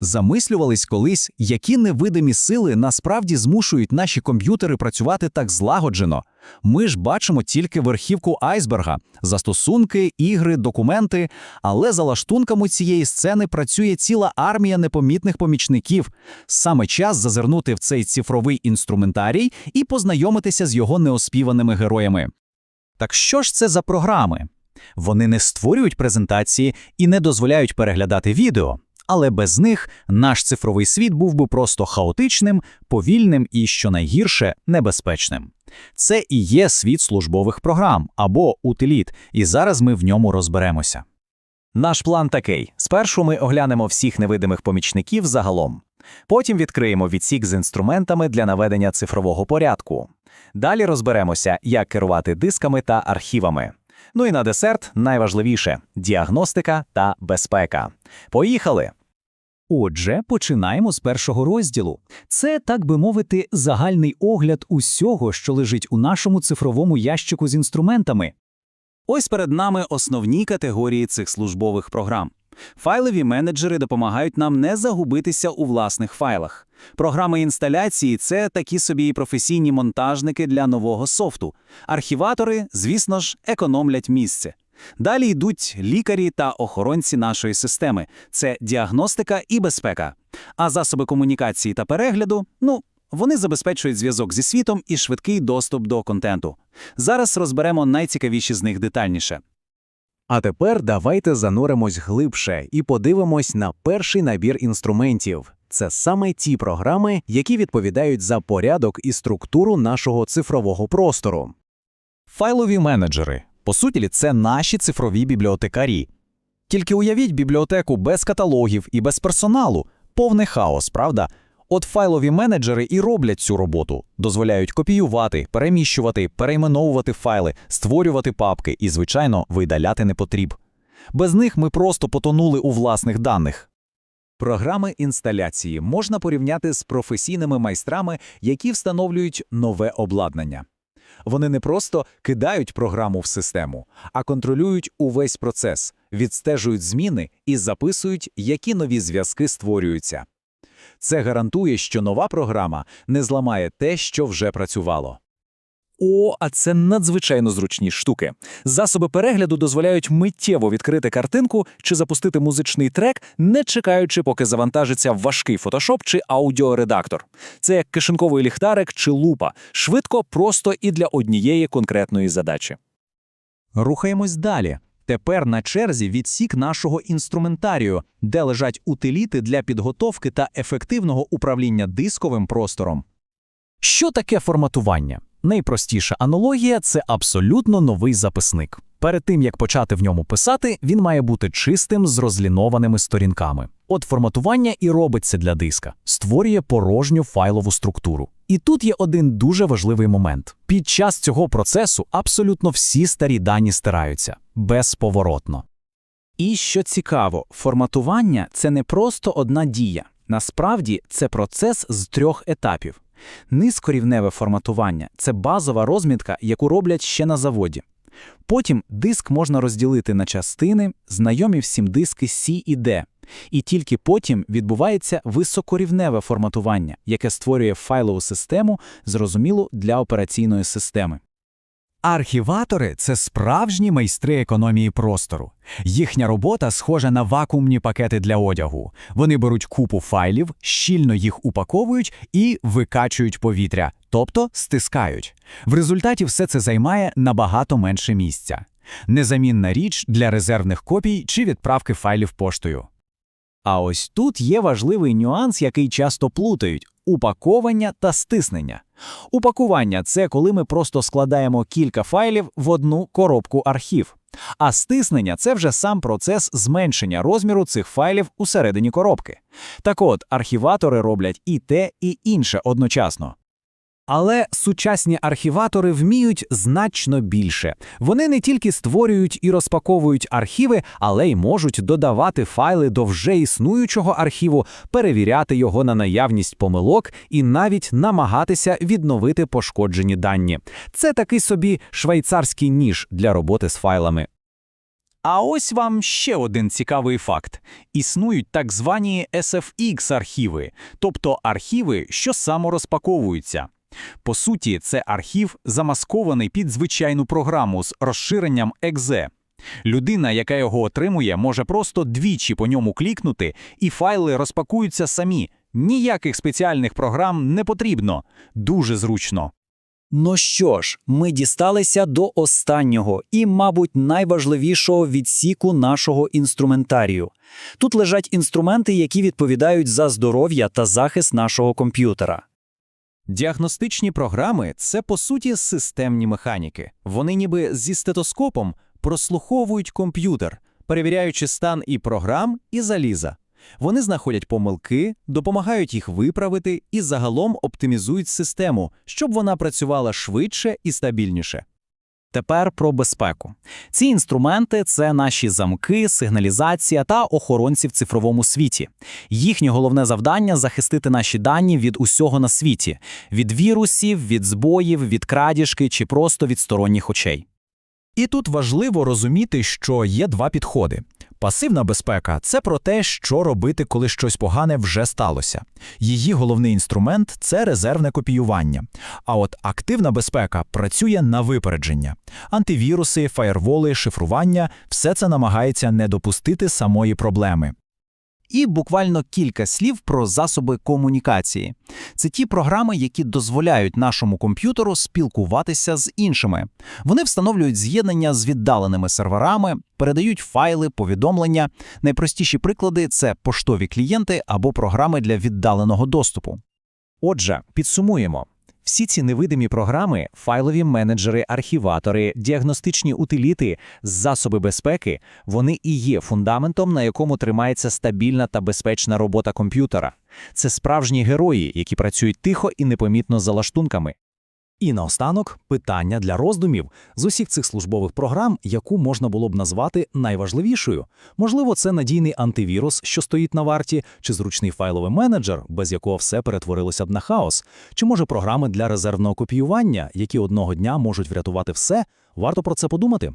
Замислювались колись, які невидимі сили насправді змушують наші комп'ютери працювати так злагоджено. Ми ж бачимо тільки верхівку айсберга, застосунки, ігри, документи, але за лаштунками цієї сцени працює ціла армія непомітних помічників. Саме час зазирнути в цей цифровий інструментарій і познайомитися з його неоспіваними героями. Так що ж це за програми? Вони не створюють презентації і не дозволяють переглядати відео. Але без них наш цифровий світ був би просто хаотичним, повільним і, що найгірше, небезпечним. Це і є світ службових програм або утиліт, і зараз ми в ньому розберемося. Наш план такий: спершу ми оглянемо всіх невидимих помічників загалом. Потім відкриємо відсік з інструментами для наведення цифрового порядку. Далі розберемося, як керувати дисками та архівами. Ну і на десерт найважливіше діагностика та безпека. Поїхали! Отже, починаємо з першого розділу. Це, так би мовити, загальний огляд усього, що лежить у нашому цифровому ящику з інструментами. Ось перед нами основні категорії цих службових програм. Файлові менеджери допомагають нам не загубитися у власних файлах. Програми інсталяції це такі собі професійні монтажники для нового софту. Архіватори, звісно ж, економлять місце. Далі йдуть лікарі та охоронці нашої системи це діагностика і безпека. А засоби комунікації та перегляду ну, вони забезпечують зв'язок зі світом і швидкий доступ до контенту. Зараз розберемо найцікавіші з них детальніше. А тепер давайте зануримось глибше і подивимось на перший набір інструментів. Це саме ті програми, які відповідають за порядок і структуру нашого цифрового простору. Файлові менеджери. По суті, це наші цифрові бібліотекарі. Тільки уявіть бібліотеку без каталогів і без персоналу. Повний хаос, правда? От файлові менеджери і роблять цю роботу, дозволяють копіювати, переміщувати, перейменовувати файли, створювати папки і, звичайно, видаляти непотріб. Без них ми просто потонули у власних даних. Програми інсталяції можна порівняти з професійними майстрами, які встановлюють нове обладнання. Вони не просто кидають програму в систему, а контролюють увесь процес, відстежують зміни і записують, які нові зв'язки створюються. Це гарантує, що нова програма не зламає те, що вже працювало. О, а це надзвичайно зручні штуки. Засоби перегляду дозволяють миттєво відкрити картинку чи запустити музичний трек, не чекаючи, поки завантажиться важкий фотошоп чи аудіоредактор. Це як кишеньковий ліхтарик чи лупа, швидко, просто і для однієї конкретної задачі. Рухаємось далі. Тепер на черзі відсік нашого інструментарію, де лежать утиліти для підготовки та ефективного управління дисковим простором. Що таке форматування? Найпростіша аналогія це абсолютно новий записник. Перед тим як почати в ньому писати, він має бути чистим з розлінованими сторінками. От форматування і робиться для диска, створює порожню файлову структуру. І тут є один дуже важливий момент: під час цього процесу абсолютно всі старі дані стираються безповоротно. І що цікаво, форматування це не просто одна дія. Насправді це процес з трьох етапів. Низкорівневе форматування це базова розмітка, яку роблять ще на заводі. Потім диск можна розділити на частини, знайомі всім диски C і D. І тільки потім відбувається високорівневе форматування, яке створює файлову систему, зрозумілу для операційної системи. Архіватори це справжні майстри економії простору. Їхня робота схожа на вакуумні пакети для одягу. Вони беруть купу файлів, щільно їх упаковують і викачують повітря, тобто стискають. В результаті все це займає набагато менше місця. Незамінна річ для резервних копій чи відправки файлів поштою. А ось тут є важливий нюанс, який часто плутають упаковання та стиснення. Упакування це коли ми просто складаємо кілька файлів в одну коробку архів. А стиснення це вже сам процес зменшення розміру цих файлів усередині коробки. Так от, архіватори роблять і те, і інше одночасно. Але сучасні архіватори вміють значно більше. Вони не тільки створюють і розпаковують архіви, але й можуть додавати файли до вже існуючого архіву, перевіряти його на наявність помилок і навіть намагатися відновити пошкоджені дані. Це такий собі швейцарський ніж для роботи з файлами. А ось вам ще один цікавий факт. Існують так звані SFX-архіви, тобто архіви, що саморозпаковуються. По суті, це архів, замаскований під звичайну програму з розширенням .exe. Людина, яка його отримує, може просто двічі по ньому клікнути, і файли розпакуються самі. Ніяких спеціальних програм не потрібно. Дуже зручно. Ну що ж, ми дісталися до останнього і, мабуть, найважливішого відсіку нашого інструментарію. Тут лежать інструменти, які відповідають за здоров'я та захист нашого комп'ютера. Діагностичні програми це по суті системні механіки. Вони ніби зі стетоскопом прослуховують комп'ютер, перевіряючи стан і програм, і заліза. Вони знаходять помилки, допомагають їх виправити і загалом оптимізують систему, щоб вона працювала швидше і стабільніше. Тепер про безпеку. Ці інструменти це наші замки, сигналізація та охоронці в цифровому світі. Їхнє головне завдання захистити наші дані від усього на світі: від вірусів, від збоїв, від крадіжки чи просто від сторонніх очей. І тут важливо розуміти, що є два підходи. Пасивна безпека це про те, що робити, коли щось погане вже сталося. Її головний інструмент це резервне копіювання. А от активна безпека працює на випередження. Антивіруси, фаєрволи, шифрування все це намагається не допустити самої проблеми. І буквально кілька слів про засоби комунікації. Це ті програми, які дозволяють нашому комп'ютеру спілкуватися з іншими. Вони встановлюють з'єднання з віддаленими серверами, передають файли, повідомлення. Найпростіші приклади це поштові клієнти або програми для віддаленого доступу. Отже, підсумуємо. Всі ці невидимі програми, файлові менеджери, архіватори, діагностичні утиліти, засоби безпеки, вони і є фундаментом, на якому тримається стабільна та безпечна робота комп'ютера. Це справжні герої, які працюють тихо і непомітно за лаштунками. І наостанок питання для роздумів з усіх цих службових програм, яку можна було б назвати найважливішою. Можливо, це надійний антивірус, що стоїть на варті, чи зручний файловий менеджер, без якого все перетворилося б на хаос, чи може програми для резервного копіювання, які одного дня можуть врятувати все. Варто про це подумати.